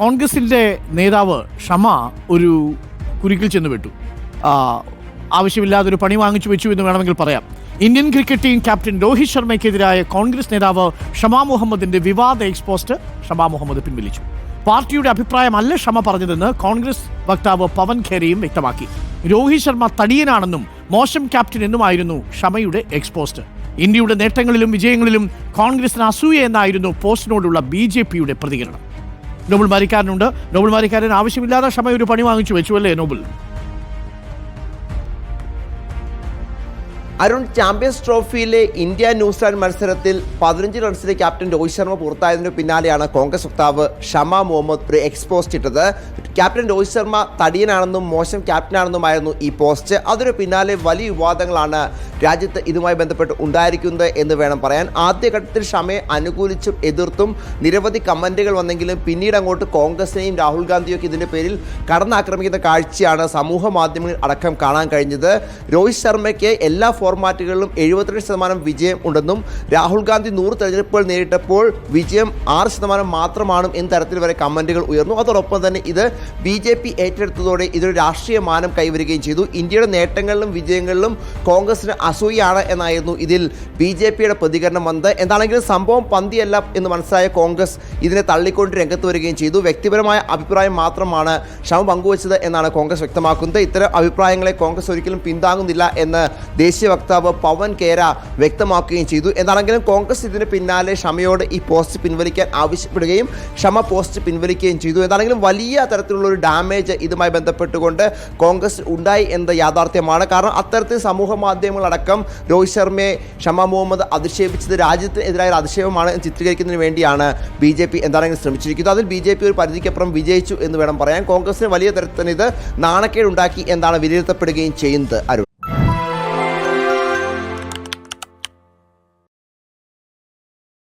കോൺഗ്രസിന്റെ നേതാവ് ഷമ ഒരു കുരുക്കിൽ ചെന്ന് വിട്ടു ആ, ആവശ്യമില്ലാതെ ഒരു പണി വാങ്ങിച്ചു വെച്ചു എന്ന് വേണമെങ്കിൽ പറയാം. Indian cricket team captain Rohit ശർമ്മയ്ക്കെതിരായ Congress നേതാവ് ഷമാ മുഹമ്മദിന്റെ വിവാദ എക്സ്പോസ്റ്റ് ഷമാ മുഹമ്മദ് പിൻവലിച്ചു. പാർട്ടിയുടെ അഭിപ്രായമല്ല ഷമ പറഞ്ഞതെന്ന് കോൺഗ്രസ് വക്താവ് പവൻ ഖേരയും വ്യക്തമാക്കി. രോഹിത് ശർമ്മ തടിയനാണെന്നും മോശം ക്യാപ്റ്റൻ എന്നുമായിരുന്നു ഷമയുടെ എക്സ്പോസ്റ്റ് ഇന്ത്യയുടെ നേട്ടങ്ങളിലും വിജയങ്ങളിലും കോൺഗ്രസിന് അസൂയ എന്നായിരുന്നു പോസ്റ്റിനോടുള്ള ബി പ്രതികരണം. നോബിൾ മാരിക്കാരനുണ്ട്. നോബൽ മാരിക്കാരൻ ആവശ്യമില്ലാതെ ക്ഷമ ഒരു പണി വാങ്ങിച്ചു വെച്ചു അല്ലേ നോബിൾ? അരുൺ ചാമ്പ്യൻസ് ട്രോഫിയിലെ ഇന്ത്യ ന്യൂസിലാൻഡ് മത്സരത്തിൽ പതിനഞ്ച് റൺസിലെ ക്യാപ്റ്റൻ രോഹിത് ശർമ്മ പുറത്തായതിനു പിന്നാലെയാണ് കോൺഗ്രസ് വക്താവ് ഷമ മുഹമ്മദ് ഒരു എക്സ്പോസ്റ്റ് ഇട്ടത് ക്യാപ്റ്റൻ രോഹിത് ശർമ്മ തടിയനാണെന്നും മോശം ക്യാപ്റ്റനാണെന്നുമായിരുന്നു ഈ പോസ്റ്റ്. അതിനു പിന്നാലെ വലിയ വിവാദങ്ങളാണ് രാജ്യത്ത് ഇതുമായി ബന്ധപ്പെട്ട് ഉണ്ടായിരിക്കുന്നത് എന്ന് വേണം പറയാൻ. ആദ്യഘട്ടത്തിൽ ഷമയെ അനുകൂലിച്ചും എതിർത്തും നിരവധി കമന്റുകൾ വന്നെങ്കിലും പിന്നീട് അങ്ങോട്ട് കോൺഗ്രസിനെയും രാഹുൽ ഗാന്ധിയൊക്കെ ഇതിന്റെ പേരിൽ കടന്നാക്രമിക്കുന്ന കാഴ്ചയാണ് സമൂഹ മാധ്യമങ്ങളിൽ അടക്കം കാണാൻ കഴിഞ്ഞത്. രോഹിത് ശർമ്മയ്ക്ക് എല്ലാ ഫോർമാറ്റുകളിലും എഴുപത്തിരണ്ട് ശതമാനം വിജയം ഉണ്ടെന്നും രാഹുൽ ഗാന്ധി നൂറ് തെരഞ്ഞെടുപ്പുകൾ നേരിട്ടപ്പോൾ വിജയം ആറ് ശതമാനം മാത്രമാണ് എന്ന തരത്തിൽ വരെ കമന്റുകൾ ഉയർന്നു. അതോടൊപ്പം തന്നെ ഇത് ബി ജെ പി ഏറ്റെടുത്തതോടെ ഇതൊരു രാഷ്ട്രീയ മാനം കൈവരികയും ചെയ്തു. ഇന്ത്യയുടെ നേട്ടങ്ങളിലും വിജയങ്ങളിലും കോൺഗ്രസിന് അസൂയാണ് എന്നായിരുന്നു ഇതിൽ ബി ജെ പിയുടെ പ്രതികരണം വന്നത്. എന്താണെങ്കിലും സംഭവം പന്തിയല്ല എന്ന് മനസ്സിലായ കോൺഗ്രസ് ഇതിനെ തള്ളിക്കൊണ്ട് രംഗത്ത് വരികയും ചെയ്തു. വ്യക്തിപരമായ അഭിപ്രായം മാത്രമാണ് ഷമ പങ്കുവച്ചത് എന്നാണ് കോൺഗ്രസ് വ്യക്തമാക്കുന്നത്. ഇത്തരം അഭിപ്രായങ്ങളെ കോൺഗ്രസ് ഒരിക്കലും പിന്താങ്ങുന്നില്ല എന്ന് ദേശീയ വക്താവ് പവൻ കേര വ്യക്തമാക്കുകയും ചെയ്തു. എന്നാണെങ്കിലും കോൺഗ്രസ് ഇതിന് പിന്നാലെ ക്ഷമയോട് ഈ പോസ്റ്റ് പിൻവലിക്കാൻ ആവശ്യപ്പെടുകയും ക്ഷമ പോസ്റ്റ് പിൻവലിക്കുകയും ചെയ്തു. എന്താണെങ്കിലും വലിയ തരത്തിലുള്ള ഒരു ഡാമേജ് ഇതുമായി ബന്ധപ്പെട്ടുകൊണ്ട് കോൺഗ്രസ് ഉണ്ടായി എന്ന യാഥാർത്ഥ്യമാണ്. കാരണം അത്തരത്തിൽ സമൂഹ മാധ്യമങ്ങളടക്കം രോഹിത് ശർമ്മയെ ഷമ മുഹമ്മദ് അധിക്ഷേപിച്ചത് രാജ്യത്തിനെതിരായ അധിക്ഷേപമാണ് ചിത്രീകരിക്കുന്നതിന് വേണ്ടിയാണ് ബി ജെ പി എന്താണെങ്കിലും ശ്രമിച്ചിരിക്കുന്നത്. അതിൽ ബി ജെ പി ഒരു പരിധിക്കപ്പുറം വിജയിച്ചു എന്ന് വേണം പറയാൻ. കോൺഗ്രസിന് വലിയ തരത്തിൽ ഇത് നാണക്കേടുണ്ടാക്കി എന്നാണ് വിലയിരുത്തപ്പെടുകയും ചെയ്യുന്നത് അരുൺ.